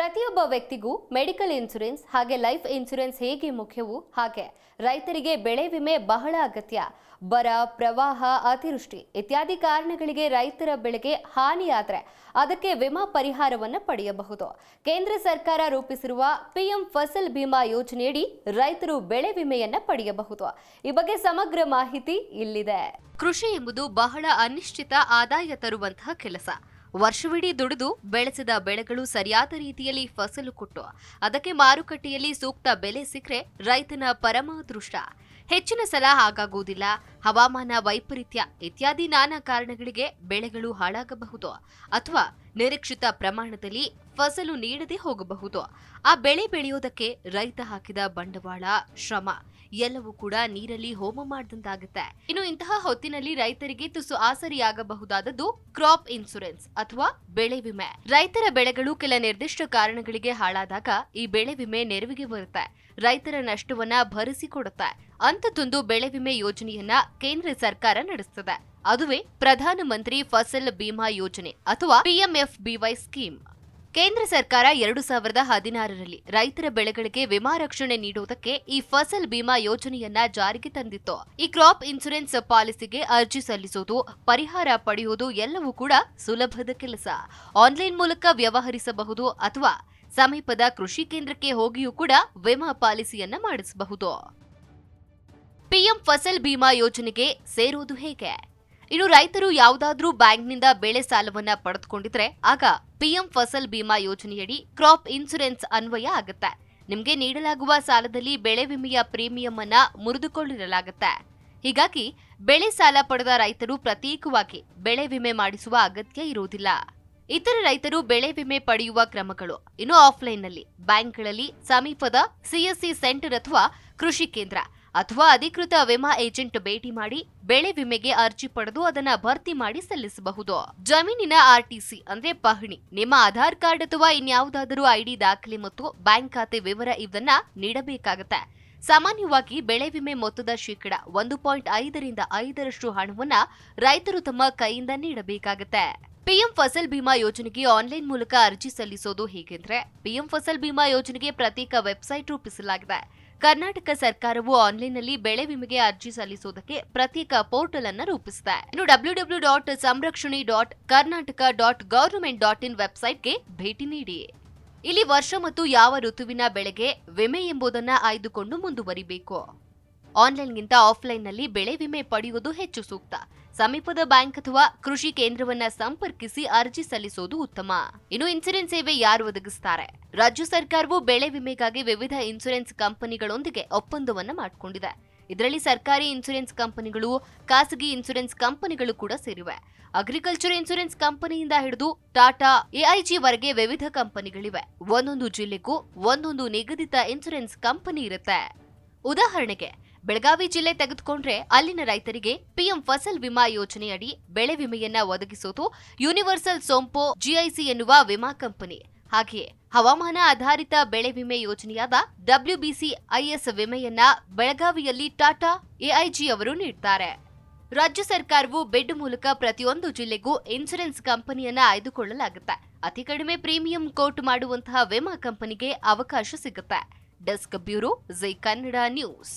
ಪ್ರತಿಯೊಬ್ಬ ವ್ಯಕ್ತಿಗೂ medical insurance ಹಾಗೆ ಲೈಫ್ ಇನ್ಸುರೆನ್ಸ್ ಹೇಗೆ ಮುಖ್ಯವು ಹಾಗೆ ರೈತರಿಗೆ ಬೆಳೆ ವಿಮೆ ಬಹಳ ಅಗತ್ಯ. ಬರ, ಪ್ರವಾಹ, ಅತಿವೃಷ್ಟಿ ಇತ್ಯಾದಿ ಕಾರಣಗಳಿಗೆ ರೈತರ ಬೆಳೆಗೆ ಹಾನಿಯಾದರೆ ಅದಕ್ಕೆ ವಿಮಾ ಪರಿಹಾರವನ್ನು ಪಡೆಯಬಹುದು. ಕೇಂದ್ರ ಸರ್ಕಾರ ರೂಪಿಸಿರುವ ಪಿಎಂ ಫಸಲ್ ಬಿಮಾ ಯೋಜನೆಯಡಿ ರೈತರು ಬೆಳೆ ವಿಮೆಯನ್ನು ಪಡೆಯಬಹುದು. ಈ ಬಗ್ಗೆ ಸಮಗ್ರ ಮಾಹಿತಿ ಇಲ್ಲಿದೆ. ಕೃಷಿ ಎಂಬುದು ಬಹಳ ಅನಿಶ್ಚಿತ ಆದಾಯ ತರುವಂತಹ ಕೆಲಸ. ವರ್ಷವಿಡೀ ದುಡಿದು ಬೆಳೆಸಿದ ಬೆಳೆಗಳು ಸರಿಯಾದ ರೀತಿಯಲ್ಲಿ ಫಸಲು ಕೊಟ್ಟು ಅದಕ್ಕೆ ಮಾರುಕಟ್ಟೆಯಲ್ಲಿ ಸೂಕ್ತ ಬೆಲೆ ಸಿಕ್ಕರೆ ರೈತನ ಪರಮ ಅದೃಷ್ಟ. ಹೆಚ್ಚಿನ ಸಲ ಹಾಗಾಗುವುದಿಲ್ಲ. ಹವಾಮಾನ ವೈಪರೀತ್ಯ ಇತ್ಯಾದಿ ನಾನಾ ಕಾರಣಗಳಿಗೆ ಬೆಳೆಗಳು ಹಾಳಾಗಬಹುದು ಅಥವಾ ನಿರೀಕ್ಷಿತ ಪ್ರಮಾಣದಲ್ಲಿ ಫಸಲು ನೀಡದೆ ಹೋಗಬಹುದು. ಆ ಬೆಳೆ ಬೆಳೆಯೋದಕ್ಕೆ ರೈತ ಹಾಕಿದ ಬಂಡವಾಳ ಶ್ರಮ. ಎಲ್ಲವೂ ಕೂಡ ನೀರಲ್ಲಿ ಹೋಮ ಮಾಡಿದಂತಾಗುತ್ತೆ. ಇನ್ನು ಇಂತಹ ಹೊತ್ತಿನಲ್ಲಿ ರೈತರಿಗೆ ತುಸು ಆಸರಿಯಾಗಬಹುದಾದದ್ದು ಕ್ರಾಪ್ ಇನ್ಸೂರೆನ್ಸ್ ಅಥವಾ ಬೆಳೆ ವಿಮೆ. ರೈತರ ಬೆಳೆಗಳು ಕೆಲ ನಿರ್ದಿಷ್ಟ ಕಾರಣಗಳಿಗೆ ಹಾಳಾದಾಗ ಈ ಬೆಳೆ ವಿಮೆ ನೆರವಿಗೆ ಬರುತ್ತೆ. ರೈತರ ನಷ್ಟವನ್ನ ಭರಿಸಿಕೊಡುತ್ತೆ ಅಂಥದ್ದೊಂದು ಬೆಳೆ ವಿಮೆ ಯೋಜನೆಯನ್ನ ಕೇಂದ್ರ ಸರ್ಕಾರ ನಡೆಸುತ್ತದೆ ಅದುವೇ ಪ್ರಧಾನಮಂತ್ರಿ ಫಸಲ್ ಬಿಮಾ ಯೋಜನೆ ಅಥವಾ ಪಿಎಂಎಫ್ಬಿವೈ ಸ್ಕೀಮ್. ಕೇಂದ್ರ ಸರ್ಕಾರ ಎರಡು ಸಾವಿರದ ಹದಿನಾರರಲ್ಲಿ ರೈತರ ಬೆಳೆಗಳಿಗೆ ವಿಮಾ ರಕ್ಷಣೆ ನೀಡುವುದಕ್ಕೆ ಈ ಫಸಲ್ ಬಿಮಾ ಯೋಜನೆಯನ್ನ ಜಾರಿಗೆ ತಂದಿತ್ತು. ಈ ಕ್ರಾಪ್ ಇನ್ಶೂರೆನ್ಸ್ ಪಾಲಿಸಿಗೆ ಅರ್ಜಿ ಸಲ್ಲಿಸುವುದು, ಪರಿಹಾರ ಪಡೆಯುವುದು ಎಲ್ಲವೂ ಕೂಡ ಸುಲಭದ ಕೆಲಸ. ಆನ್ಲೈನ್ ಮೂಲಕ ವ್ಯವಹರಿಸಬಹುದು ಅಥವಾ ಸಮೀಪದ ಕೃಷಿ ಕೇಂದ್ರಕ್ಕೆ ಹೋಗಿಯೂ ಕೂಡ ವಿಮಾ ಪಾಲಿಸಿಯನ್ನ ಮಾಡಿಸಬಹುದು. ಪಿಎಂ ಫಸಲ್ ಬಿಮಾ ಯೋಜನೆಗೆ ಸೇರುವುದು ಹೇಗೆ? ಇನ್ನು ರೈತರು ಯಾವುದಾದ್ರೂ ಬ್ಯಾಂಕ್ನಿಂದ ಬೆಳೆ ಸಾಲವನ್ನ ಪಡೆದುಕೊಂಡಿದ್ರೆ ಆಗ ಪಿಎಂ ಫಸಲ್ ಬಿಮಾ ಯೋಜನೆಯಡಿ ಕ್ರಾಪ್ ಇನ್ಸೂರೆನ್ಸ್ ಅನ್ವಯ ಆಗುತ್ತೆ. ನಿಮಗೆ ನೀಡಲಾಗುವ ಸಾಲದಲ್ಲಿ ಬೆಳೆ ವಿಮೆಯ ಪ್ರೀಮಿಯಂ ಅನ್ನ ಮುರಿದುಕೊಂಡಿರಲಾಗುತ್ತೆ ಹೀಗಾಗಿ ಬೆಳೆ ಸಾಲ ಪಡೆದ ರೈತರು ಪ್ರತ್ಯೇಕವಾಗಿ ಬೆಳೆ ವಿಮೆ ಮಾಡಿಸುವ ಅಗತ್ಯ ಇರುವುದಿಲ್ಲ. ಇತರ ರೈತರು ಬೆಳೆ ವಿಮೆ ಪಡೆಯುವ ಕ್ರಮಗಳು ಇನ್ನು ಆಫ್ಲೈನ್ನಲ್ಲಿ ಬ್ಯಾಂಕ್ಗಳಲ್ಲಿ ಸಮೀಪದ ಸಿಎಸ್ಸಿ ಸೆಂಟರ್ ಅಥವಾ ಕೃಷಿ ಕೇಂದ್ರ ಅಥವಾ ಅಧಿಕೃತ ವಿಮಾ ಏಜೆಂಟ್ ಭೇಟಿ ಮಾಡಿ ಬೆಳೆ ವಿಮೆಗೆ ಅರ್ಜಿ ಪಡೆದು ಅದನ್ನ ಭರ್ತಿ ಮಾಡಿ ಸಲ್ಲಿಸಬಹುದು. ಜಮೀನಿನ ಆರ್ಟಿಸಿ ಅಂದ್ರೆ ಪಹಣಿ, ನಿಮ್ಮ ಆಧಾರ್ ಕಾರ್ಡ್ ಅಥವಾ ಇನ್ಯಾವುದಾದರೂ ಐಡಿ ದಾಖಲೆ ಮತ್ತು ಬ್ಯಾಂಕ್ ಖಾತೆ ವಿವರ ಇವನ್ನ ನೀಡಬೇಕಾಗತ್ತೆ. ಸಾಮಾನ್ಯವಾಗಿ ಬೆಳೆ ವಿಮೆ ಮೊತ್ತದ ಶೇಕಡ ಒಂದು ಪಾಯಿಂಟ್ ಐದರಿಂದ ಐದರಷ್ಟು ಹಣವನ್ನ ರೈತರು ತಮ್ಮ ಕೈಯಿಂದ ನೀಡಬೇಕಾಗತ್ತೆ. ಪಿಎಂ ಫಸಲ್ ಬಿಮಾ ಯೋಜನೆಗೆ ಆನ್ಲೈನ್ ಮೂಲಕ ಅರ್ಜಿ ಸಲ್ಲಿಸೋದು ಹೇಗೆಂದ್ರೆ, ಪಿಎಂ ಫಸಲ್ ಬಿಮಾ ಯೋಜನೆಗೆ ಪ್ರತ್ಯೇಕ ವೆಬ್ಸೈಟ್ ರೂಪಿಸಲಾಗಿದೆ. ಕರ್ನಾಟಕ ಸರ್ಕಾರವು ಆನ್ಲೈನ್ನಲ್ಲಿ ಬೆಳೆ ವಿಮೆಗೆ ಅರ್ಜಿ ಸಲ್ಲಿಸುವುದಕ್ಕೆ ಪ್ರತ್ಯೇಕ ಪೋರ್ಟಲ್ ಅನ್ನು ರೂಪಿಸಿದೆ. ಇನ್ನು W W dot Samrakshane dot Karnataka dot government dot in ವೆಬ್ಸೈಟ್ಗೆ ಭೇಟಿ ನೀಡಿ. ಇಲ್ಲಿ ವರ್ಷ ಮತ್ತು ಯಾವ ಋತುವಿನ ಬೆಳೆಗೆ ವಿಮೆ ಎಂಬುದನ್ನು ಆಯ್ದುಕೊಂಡು ಮುಂದುವರಿಬೇಕು. ಆನ್ಲೈನ್ಗಿಂತ ಆಫ್ಲೈನ್ನಲ್ಲಿ ಬೆಳೆ ವಿಮೆ ಪಡೆಯುವುದು ಹೆಚ್ಚು ಸೂಕ್ತ. ಸಮೀಪದ ಬ್ಯಾಂಕ್ ಅಥವಾ ಕೃಷಿ ಕೇಂದ್ರವನ್ನ ಸಂಪರ್ಕಿಸಿ ಅರ್ಜಿ ಸಲ್ಲಿಸುವುದು ಉತ್ತಮ. ಇನ್ನು ಇನ್ಸೂರೆನ್ಸ್ ಸೇವೆ ಯಾರು ಒದಗಿಸುತ್ತಾರೆ ರಾಜ್ಯ ಸರ್ಕಾರವು ಬೆಳೆ ವಿಮೆಗಾಗಿ ವಿವಿಧ ಇನ್ಸೂರೆನ್ಸ್ ಕಂಪನಿಗಳೊಂದಿಗೆ ಒಪ್ಪಂದವನ್ನ ಮಾಡಿಕೊಂಡಿದೆ. ಇದರಲ್ಲಿ ಸರ್ಕಾರಿ ಇನ್ಸೂರೆನ್ಸ್ ಕಂಪನಿಗಳು, ಖಾಸಗಿ ಇನ್ಸೂರೆನ್ಸ್ ಕಂಪನಿಗಳು ಕೂಡ ಸೇರಿವೆ. ಅಗ್ರಿಕಲ್ಚರ್ ಇನ್ಸೂರೆನ್ಸ್ ಕಂಪನಿಯಿಂದ ಹಿಡಿದು ಟಾಟಾ, ಎಐಜಿ ವರೆಗೆ ವಿವಿಧ ಕಂಪನಿಗಳಿವೆ. ಒಂದೊಂದು ಜಿಲ್ಲೆಗೂ ಒಂದೊಂದು ನಿಗದಿತ ಇನ್ಸೂರೆನ್ಸ್ ಕಂಪನಿ ಇರುತ್ತೆ. ಉದಾಹರಣೆಗೆ ಬೆಳಗಾವಿ ಜಿಲ್ಲೆ ತೆಗೆದುಕೊಂಡ್ರೆ ಅಲ್ಲಿನ ರೈತರಿಗೆ ಪಿಎಂ ಫಸಲ್ ವಿಮಾ ಯೋಜನೆಯಡಿ ಬೆಳೆ ವಿಮೆಯನ್ನ ಒದಗಿಸೋದು ಯೂನಿವರ್ಸಲ್ ಸೋಂಪೋ ಜಿಐಸಿ ಎನ್ನುವ ವಿಮಾ ಕಂಪನಿ. ಹಾಗೆಯೇ ಹವಾಮಾನ ಆಧಾರಿತ ಬೆಳೆ ವಿಮೆ ಯೋಜನೆಯಾದ ಡಬ್ಲ್ಯೂಬಿಸಿ ಐಎಸ್ ವಿಮೆಯನ್ನ ಬೆಳಗಾವಿಯಲ್ಲಿ ಟಾಟಾ ಎಐಜಿ ಅವರು ನೀಡುತ್ತಾರೆ ರಾಜ್ಯ ಸರ್ಕಾರವು ಬೆಡ್ ಮೂಲಕ ಪ್ರತಿಯೊಂದು ಜಿಲ್ಲೆಗೂ ಇನ್ಸೂರೆನ್ಸ್ ಕಂಪನಿಯನ್ನ ಆಯ್ದುಕೊಳ್ಳಲಾಗುತ್ತೆ. ಅತಿ ಕಡಿಮೆ ಪ್ರೀಮಿಯಂ ಕೋಟ್ ಮಾಡುವಂತಹ ವಿಮಾ ಕಂಪನಿಗೆ ಅವಕಾಶ ಸಿಗುತ್ತೆ. Desk bureau Jai Kannada news.